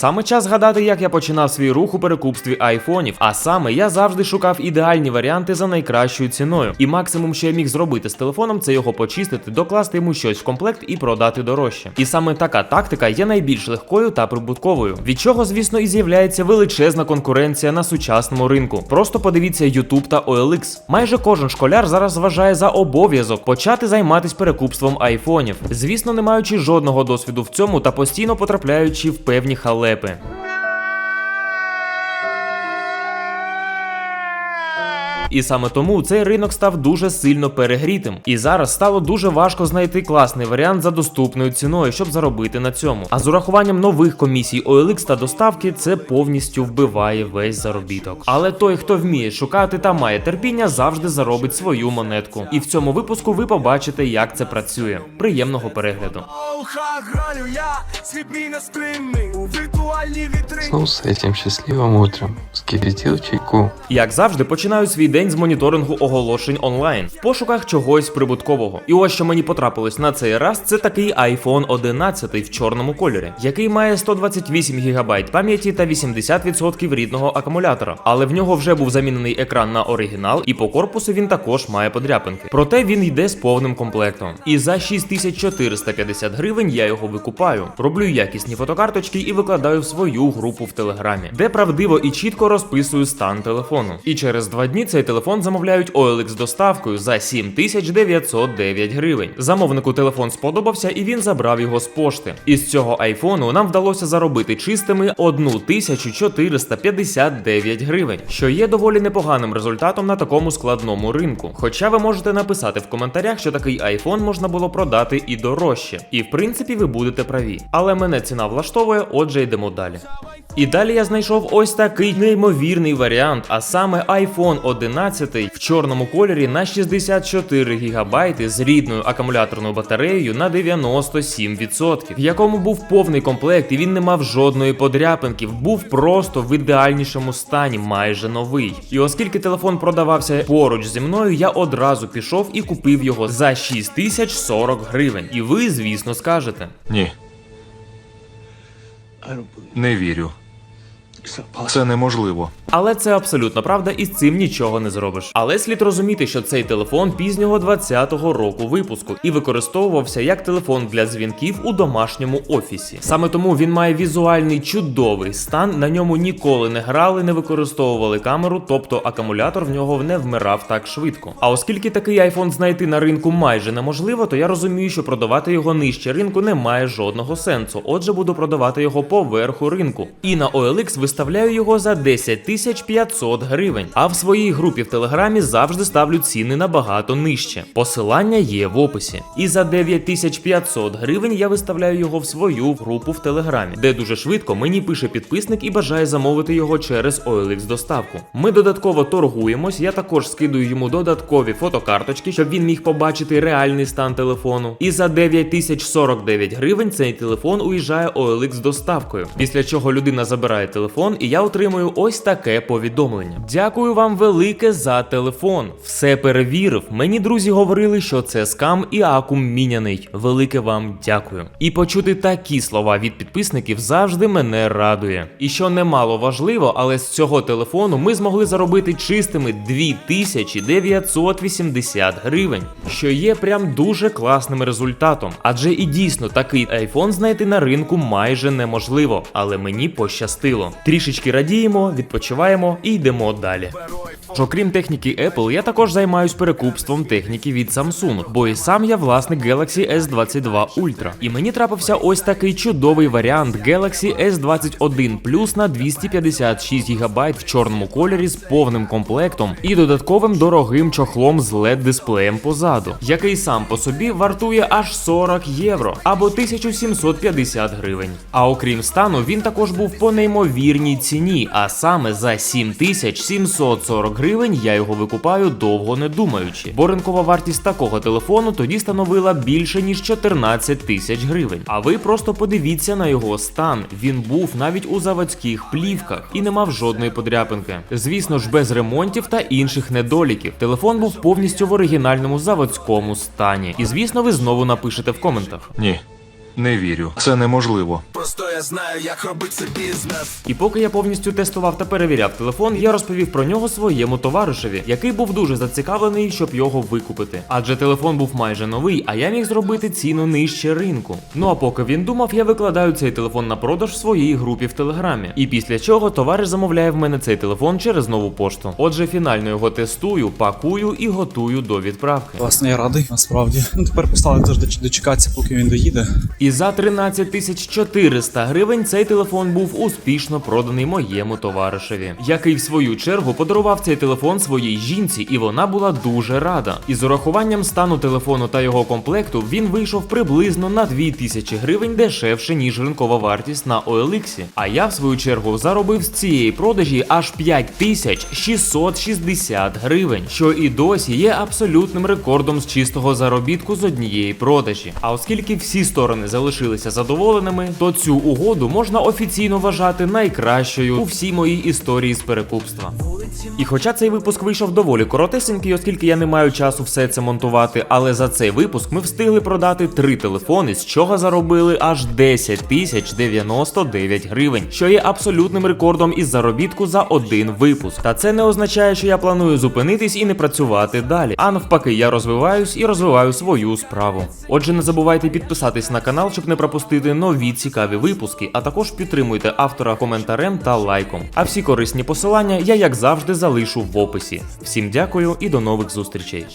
Саме час згадати, як я починав свій рух у перекупстві айфонів. А саме я завжди шукав ідеальні варіанти за найкращою ціною. І максимум, що я міг зробити з телефоном, це його почистити, докласти йому щось в комплект і продати дорожче. І саме така тактика є найбільш легкою та прибутковою. Від чого, звісно, і з'являється величезна конкуренція на сучасному ринку. Просто подивіться YouTube та OLX. Майже кожен школяр зараз вважає за обов'язок почати займатися перекупством айфонів. Звісно, не маючи жодного досвіду в цьому та постійно потрапляючи в певні халепи. І саме тому цей ринок став дуже сильно перегрітим. І зараз стало дуже важко знайти класний варіант за доступною ціною, щоб заробити на цьому. А з урахуванням нових комісій OLX та доставки це повністю вбиває весь заробіток. Але той, хто вміє шукати та має терпіння, завжди заробить свою монетку. І в цьому випуску ви побачите, як це працює. Приємного перегляду. Оха, граю я, світ мій нестримний у віртуальній вітрині. Ну, с этим счастливым утром скипятил чайку. Як завжди, починаю свій день з моніторингу оголошень онлайн в пошуках чогось прибуткового. І ось що мені потрапилось на цей раз, це такий iPhone 11 в чорному кольорі, який має 128 ГБ пам'яті та 80% рідного акумулятора. Але в нього вже був замінений екран на оригінал, і по корпусу він також має подряпинки. Проте він йде з повним комплектом. І за 6450 гривень я його викупаю. Роблю якісні фотокарточки і викладаю в свою групу в телеграмі, де правдиво і чітко розписую стан телефону. І через два дні цей телефон замовляють OLX доставкою за 7909 гривень. Замовнику телефон сподобався і він забрав його з пошти. Із цього айфону нам вдалося заробити чистими 1459 гривень, що є доволі непоганим результатом на такому складному ринку. Хоча ви можете написати в коментарях, що такий айфон можна було продати і дорожче. І в принципі ви будете праві. Але мене ціна влаштовує, отже йдемо далі. І далі я знайшов ось такий неймовірний варіант, а саме iPhone 11 в чорному кольорі на 64 ГБ з рідною акумуляторною батареєю на 97%, в якому був повний комплект і він не мав жодної подряпинки, був просто в ідеальнішому стані, майже новий. І оскільки телефон продавався поруч зі мною, я одразу пішов і купив його за 6040 гривень. І ви, звісно, скажете. Ні, не вірю. Це неможливо. Але це абсолютно правда, і з цим нічого не зробиш. Але слід розуміти, що цей телефон пізнього 20-го року випуску і використовувався як телефон для дзвінків у домашньому офісі. Саме тому він має візуальний чудовий стан. На ньому ніколи не грали, не використовували камеру, тобто акумулятор в нього не вмирав так швидко. А оскільки такий айфон знайти на ринку майже неможливо, то я розумію, що продавати його нижче ринку не має жодного сенсу. Отже, буду продавати його по верху ринку. І на OLX виставляю його за 10 тисяч 500 гривень. А в своїй групі в телеграмі завжди ставлю ціни набагато нижче. Посилання є в описі. І за 9500 гривень я виставляю його в свою групу в телеграмі, де дуже швидко мені пише підписник і бажає замовити його через OLX доставку. Ми додатково торгуємось. Я також скидую йому додаткові фотокарточки, щоб він міг побачити реальний стан телефону. І за 9049 гривень цей телефон уїжджає OLX доставкою. Після чого людина забирає телефон, і я отримую ось таке повідомлення. Дякую вам велике за телефон. Все перевірив. Мені друзі говорили, що це скам і акум міняний. Велике вам дякую. І почути такі слова від підписників завжди мене радує. І що немало важливо, але з цього телефону ми змогли заробити чистими 2980 гривень, що є прям дуже класним результатом. Адже і дійсно такий айфон знайти на ринку майже неможливо, але мені пощастило. Трішечки радіємо, відпочиваємо і йдемо далі. Окрім техніки Apple, я також займаюсь перекупством техніки від Samsung, бо і сам я власник Galaxy S22 Ultra. І мені трапився ось такий чудовий варіант Galaxy S21 Plus на 256 ГБ в чорному кольорі з повним комплектом і додатковим дорогим чохлом з LED дисплеєм позаду, який сам по собі вартує аж 40 євро або 1750 гривень. А окрім стану, він також був по неймовірній ціні, а саме за 7740 гривень я його викупаю довго не думаючи, бо ринкова вартість такого телефону тоді становила більше ніж 14 тисяч гривень. А ви просто подивіться на його стан. Він був навіть у заводських плівках і не мав жодної подряпинки. Звісно ж, без ремонтів та інших недоліків. Телефон був повністю в оригінальному заводському стані. І звісно, ви знову напишете в коментах. Ні, Не вірю. Це неможливо. Просто знаю, як робити це бізнес. І поки я повністю тестував та перевіряв телефон, я розповів про нього своєму товаришеві, який був дуже зацікавлений, щоб його викупити. Адже телефон був майже новий, а я міг зробити ціну нижче ринку. Ну а поки він думав, я викладаю цей телефон на продаж в своїй групі в телеграмі. І після чого товариш замовляє в мене цей телефон через нову пошту. Отже, фінально його тестую, пакую і готую до відправки. Власне, я радий, насправді. Ну тепер постали теж дочекатися, поки він доїде. І за 13 тисяч 400 гривень цей телефон був успішно проданий моєму товаришеві, який в свою чергу подарував цей телефон своїй жінці, і вона була дуже рада. І з урахуванням стану телефону та його комплекту він вийшов приблизно на 2000 гривень дешевше, ніж ринкова вартість на OLX. А я в свою чергу заробив з цієї продажі аж 5660 гривень, що і досі є абсолютним рекордом з чистого заробітку з однієї продажі. А оскільки всі сторони залишилися задоволеними, то цю угоду можна офіційно вважати найкращою у всій моїй історії з перекупства. І хоча цей випуск вийшов доволі коротесенький, оскільки я не маю часу все це монтувати, але за цей випуск ми встигли продати три телефони, з чого заробили аж 10 тисяч 99 гривень, що є абсолютним рекордом із заробітку за один випуск. Та це не означає, що я планую зупинитись і не працювати далі. А навпаки, я розвиваюсь і розвиваю свою справу. Отже, не забувайте підписатись на канал, щоб не пропустити нові цікаві випуски, а також підтримуйте автора коментарем та лайком. А всі корисні посилання я, як завжди, залишу в описі. Всім дякую і до нових зустрічей.